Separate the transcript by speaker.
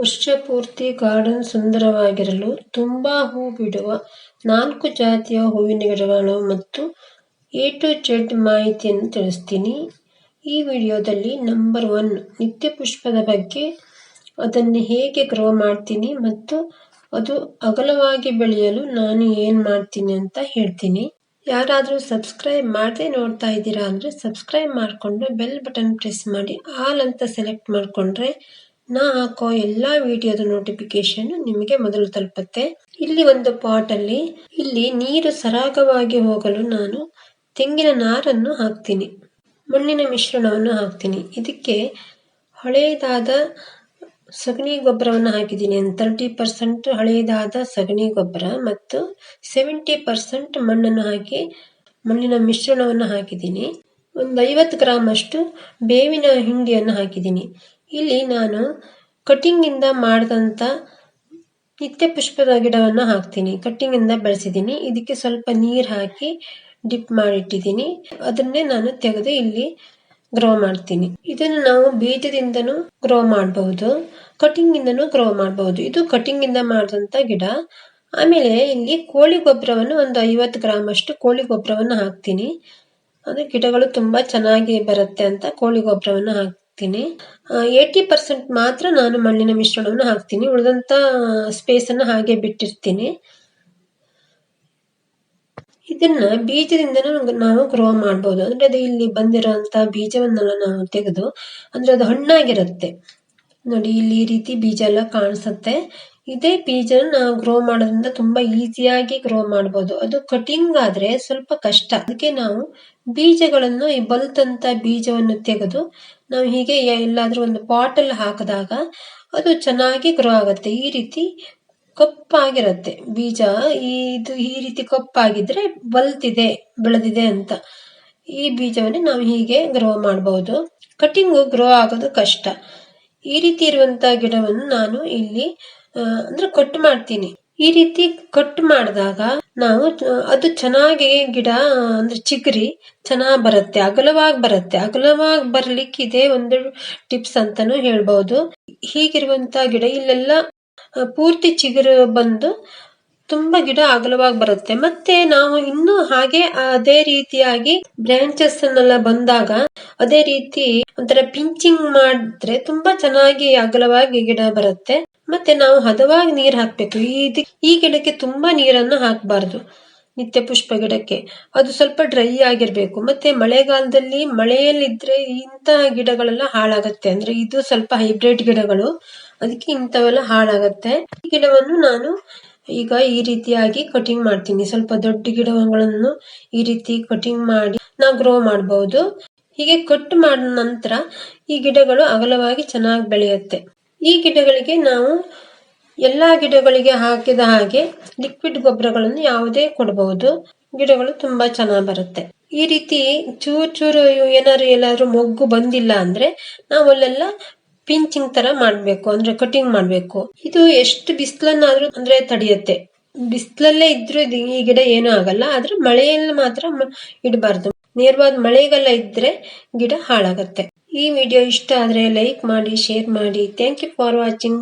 Speaker 1: ವರ್ಷ ಪೂರ್ತಿ ಗಾರ್ಡನ್ ಸುಂದರವಾಗಿರಲು ತುಂಬಾ ಹೂ ಬಿಡುವ ನಾಲ್ಕು ಜಾತಿಯ ಹೂವಿನ ಗಿಡಗಳು ಮತ್ತು ಎ ಟು ಜೆಡ್ ಮಾಹಿತಿಯನ್ನು ತಿಳಿಸ್ತೀನಿ. ಈ ವಿಡಿಯೋದಲ್ಲಿ ನಂಬರ್ ಒನ್ ನಿತ್ಯ ಪುಷ್ಪದ ಬಗ್ಗೆ, ಅದನ್ನು ಹೇಗೆ ಗ್ರೋ ಮಾಡ್ತೀನಿ ಮತ್ತು ಅದು ಅಗಲವಾಗಿ ಬೆಳೆಯಲು ನಾನು ಏನು ಮಾಡ್ತೀನಿ ಅಂತ ಹೇಳ್ತೀನಿ. ಯಾರಾದರೂ ಸಬ್ಸ್ಕ್ರೈಬ್ ಮಾಡದೆ ನೋಡ್ತಾ ಇದ್ದೀರಾ ಅಂದರೆ ಸಬ್ಸ್ಕ್ರೈಬ್ ಮಾಡಿಕೊಂಡು ಬೆಲ್ ಬಟನ್ ಪ್ರೆಸ್ ಮಾಡಿ, ಆಲ್ ಅಂತ ಸೆಲೆಕ್ಟ್ ಮಾಡಿಕೊಂಡ್ರೆ ನಾ ಹಾಕೋ ಎಲ್ಲ ವಿಡಿಯೋದ ನೋಟಿಫಿಕೇಶನ್ ನಿಮಗೆ ಮೊದಲು ತಲುಪುತ್ತೆ. ಇಲ್ಲಿ ಒಂದು ಪಾಟ್ ಅಲ್ಲಿ, ಇಲ್ಲಿ ನೀರು ಸರಾಗವಾಗಿ ಹೋಗಲು ನಾನು ತೆಂಗಿನ ನಾರನ್ನು ಹಾಕ್ತೀನಿ. ಮಣ್ಣಿನ ಮಿಶ್ರಣವನ್ನು ಹಾಕ್ತೀನಿ. ಇದಕ್ಕೆ ಹಳೆಯದಾದ ಸಗಣಿ ಗೊಬ್ಬರವನ್ನು ಹಾಕಿದ್ದೀನಿ. ತರ್ಟಿ ಪರ್ಸೆಂಟ್ ಹಳೆಯದಾದ ಸಗಣಿ ಗೊಬ್ಬರ ಮತ್ತು ಸೆವೆಂಟಿ ಪರ್ಸೆಂಟ್ ಮಣ್ಣನ್ನು ಹಾಕಿ ಮಣ್ಣಿನ ಮಿಶ್ರಣವನ್ನು ಹಾಕಿದ್ದೀನಿ. ಒಂದು ಐವತ್ತು ಗ್ರಾಮ್ ಅಷ್ಟು ಬೇವಿನ ಹಿಂಡಿಯನ್ನು ಹಾಕಿದ್ದೀನಿ. ಇಲ್ಲಿ ನಾನು ಕಟ್ಟಿಂಗ್ ಇಂದ ಮಾಡಿದಂತ ನಿತ್ಯ ಪುಷ್ಪದ ಗಿಡವನ್ನು ಹಾಕ್ತೀನಿ. ಕಟ್ಟಿಂಗಿಂದ ಬೆಳೆಸಿದ್ದೀನಿ. ಇದಕ್ಕೆ ಸ್ವಲ್ಪ ನೀರು ಹಾಕಿ ಡಿಪ್ ಮಾಡಿಟ್ಟಿದ್ದೀನಿ. ಅದನ್ನೇ ನಾನು ತೆಗೆದು ಇಲ್ಲಿ ಗ್ರೋ ಮಾಡ್ತೀನಿ. ಇದನ್ನು ನಾವು ಬೀಜದಿಂದನೂ ಗ್ರೋ ಮಾಡಬಹುದು. ಕಟಿಂಗಿಂದನೂ ಗ್ರೋ ಮಾಡಬಹುದು. ಇದು ಕಟಿಂಗಿಂದ ಮಾಡಿದಂಥ ಗಿಡ. ಆಮೇಲೆ ಇಲ್ಲಿ ಕೋಳಿ ಗೊಬ್ಬರವನ್ನು ಒಂದು ಐವತ್ತು ಗ್ರಾಮ್ ಅಷ್ಟು ಕೋಳಿ ಗೊಬ್ಬರವನ್ನು ಹಾಕ್ತೀನಿ. ಅಂದರೆ ಗಿಡಗಳು ತುಂಬಾ ಚೆನ್ನಾಗಿ ಬರುತ್ತೆ ಅಂತ ಕೋಳಿ ಗೊಬ್ಬರವನ್ನು ಹಾಕ್ತೀನಿ. ಏಯ್ಟಿ ಪರ್ಸೆಂಟ್ ಮಾತ್ರ ನಾನು ಮಣ್ಣಿನ ಮಿಶ್ರಣವನ್ನು ಹಾಕ್ತೀನಿ. ಉಳಿದಂತ ಸ್ಪೇಸ್ ಅನ್ನು ಹಾಗೆ ಬಿಟ್ಟಿರ್ತೀನಿ. ಇದನ್ನ ಬೀಜದಿಂದ ನಾವು ಗ್ರೋ ಮಾಡಬಹುದು ಅಂದ್ರೆ ಅದು ಇಲ್ಲಿ ಬಂದಿರೋಂತ ಬೀಜವನ್ನೆಲ್ಲ ನಾವು ತೆಗೆದು, ಅಂದ್ರೆ ಅದು ಹಣ್ಣಾಗಿರುತ್ತೆ. ನೋಡಿ, ಇಲ್ಲಿ ಈ ರೀತಿ ಬೀಜ ಎಲ್ಲ ಕಾಣಿಸುತ್ತೆ. ಇದೇ ಬೀಜನ ನಾವು ಗ್ರೋ ಮಾಡೋದ್ರಿಂದ ತುಂಬಾ ಈಸಿಯಾಗಿ ಗ್ರೋ ಮಾಡಬಹುದು ಅದು ಕಟಿಂಗ್ ಆದ್ರೆ ಸ್ವಲ್ಪ ಕಷ್ಟ. ಅದಕ್ಕೆ ನಾವು ಬೀಜಗಳನ್ನು, ಈ ಬಲ್ತಂತ ಬೀಜವನ್ನು ತೆಗೆದು ನಾವು ಹೀಗೆ ಎಲ್ಲಾದರೂ ಒಂದು ಪಾಟಲ್ಲಿ ಹಾಕಿದಾಗ ಅದು ಚೆನ್ನಾಗಿ ಗ್ರೋ ಆಗುತ್ತೆ. ಈ ರೀತಿ ಕಪ್ಪಾಗಿರುತ್ತೆ. ಬೀಜ ಇದು ಈ ರೀತಿ ಕಪ್ಪಾಗಿದ್ರೆ ಬಲ್ತಿದೆ, ಬೆಳೆದಿದೆ ಅಂತ. ಈ ಬೀಜವನ್ನು ನಾವು ಹೀಗೆ ಗ್ರೋ ಮಾಡಬಹುದು ಕಟಿಂಗು ಗ್ರೋ ಆಗೋದು ಕಷ್ಟ. ಈ ರೀತಿ ಇರುವಂತ ಗಿಡವನ್ನು ನಾನು ಇಲ್ಲಿ ಅಂದ್ರೆ ಕಟ್ ಮಾಡ್ತೀನಿ. ಈ ರೀತಿ ಕಟ್ ಮಾಡಿದಾಗ ನಾವು ಅದು ಚೆನ್ನಾಗಿ ಗಿಡ, ಅಂದ್ರೆ ಚಿಗುರಿ ಚೆನ್ನಾಗಿ ಬರುತ್ತೆ, ಅಗಲವಾಗಿ ಬರುತ್ತೆ. ಅಗಲವಾಗಿ ಬರ್ಲಿಕ್ಕೆ ಇದೇ ಒಂದು ಟಿಪ್ಸ್ ಅಂತಾನು ಹೇಳ್ಬಹುದು ಹೀಗಿರುವಂತ ಗಿಡ ಇಲ್ಲೆಲ್ಲ ಪೂರ್ತಿ ಚಿಗುರು ಬಂದು ತುಂಬಾ ಗಿಡ ಅಗಲವಾಗಿ ಬರುತ್ತೆ. ಮತ್ತೆ ನಾವು ಇನ್ನು ಹಾಗೆ ಅದೇ ರೀತಿಯಾಗಿ ಬ್ರಾಂಚಸ್ ಅನ್ನೆಲ್ಲ ಬಂದಾಗ ಅದೇ ರೀತಿ ಒಂಥರ ಪಿಂಚಿಂಗ್ ಮಾಡಿದ್ರೆ ತುಂಬಾ ಚೆನ್ನಾಗಿ ಅಗಲವಾಗಿ ಗಿಡ ಬರುತ್ತೆ. ಮತ್ತೆ ನಾವು ಹದವಾಗಿ ನೀರ್ ಹಾಕ್ಬೇಕು. ಈ ಈ ಗಿಡಕ್ಕೆ ತುಂಬಾ ನೀರನ್ನು ಹಾಕಬಾರ್ದು. ನಿತ್ಯ ಪುಷ್ಪ ಗಿಡಕ್ಕೆ. ಅದು ಸ್ವಲ್ಪ ಡ್ರೈ ಆಗಿರ್ಬೇಕು. ಮತ್ತೆ ಮಳೆಗಾಲದಲ್ಲಿ ಮಳೆಯಲ್ಲಿದ್ರೆ ಇಂತಹ ಗಿಡಗಳೆಲ್ಲ ಹಾಳಾಗತ್ತೆ. ಅಂದ್ರೆ ಇದು ಸ್ವಲ್ಪ ಹೈಬ್ರಿಡ್ ಗಿಡಗಳು. ಅದಕ್ಕೆ ಇಂಥವೆಲ್ಲ ಹಾಳಾಗತ್ತೆ. ಈ ಗಿಡವನ್ನು ನಾನು ಈಗ ಈ ರೀತಿಯಾಗಿ ಕಟಿಂಗ್ ಮಾಡ್ತೀನಿ. ಸ್ವಲ್ಪ ದೊಡ್ಡ ಗಿಡಗಳನ್ನು ಈ ರೀತಿ ಕಟಿಂಗ್ ಮಾಡಿ ನಾವು ಗ್ರೋ ಮಾಡಬಹುದು ಹೀಗೆ ಕಟ್ ಮಾಡಿದ ನಂತರ ಈ ಗಿಡಗಳು ಅಗಲವಾಗಿ ಚೆನ್ನಾಗಿ ಬೆಳೆಯುತ್ತೆ. ಈ ಗಿಡಗಳಿಗೆ ನಾವು ಎಲ್ಲಾ ಗಿಡಗಳಿಗೆ ಹಾಕಿದ ಹಾಗೆ ಲಿಕ್ವಿಡ್ ಗೊಬ್ಬರಗಳನ್ನು ಯಾವುದೇ ಕೊಡಬಹುದು ಗಿಡಗಳು ತುಂಬಾ ಚೆನ್ನಾಗಿ ಬರುತ್ತೆ. ಈ ರೀತಿ ಚೂರು ಚೂರು ಏನಾದ್ರು ಎಲ್ಲಾದ್ರೂ ಮೊಗ್ಗು ಬಂದಿಲ್ಲ ಅಂದ್ರೆ ನಾವು ಅಲ್ಲೆಲ್ಲ ಪಿಂಚಿಂಗ್ ತರ ಮಾಡ್ಬೇಕು, ಅಂದ್ರೆ ಕಟಿಂಗ್ ಮಾಡ್ಬೇಕು. ಇದು ಎಷ್ಟು ಬಿಸಿಲನ್ನಾದ್ರೂ ಅಂದ್ರೆ ತಡೆಯುತ್ತೆ. ಬಿಸಿಲಲ್ಲೇ ಇದ್ರೂ ಈ ಗಿಡ ಏನೂ ಆಗಲ್ಲ, ಆದ್ರೆ ಮಳೆಯಲ್ಲಿ ಮಾತ್ರ ಇಡಬಾರ್ದು. ನೇರವಾದ ಮಳೆಗೆಲ್ಲ ಇದ್ರೆ ಗಿಡ ಹಾಳಾಗತ್ತೆ. ಈ ವಿಡಿಯೋ ಇಷ್ಟ ಆದ್ರೆ ಲೈಕ್ ಮಾಡಿ, ಶೇರ್ ಮಾಡಿ. Thank you for watching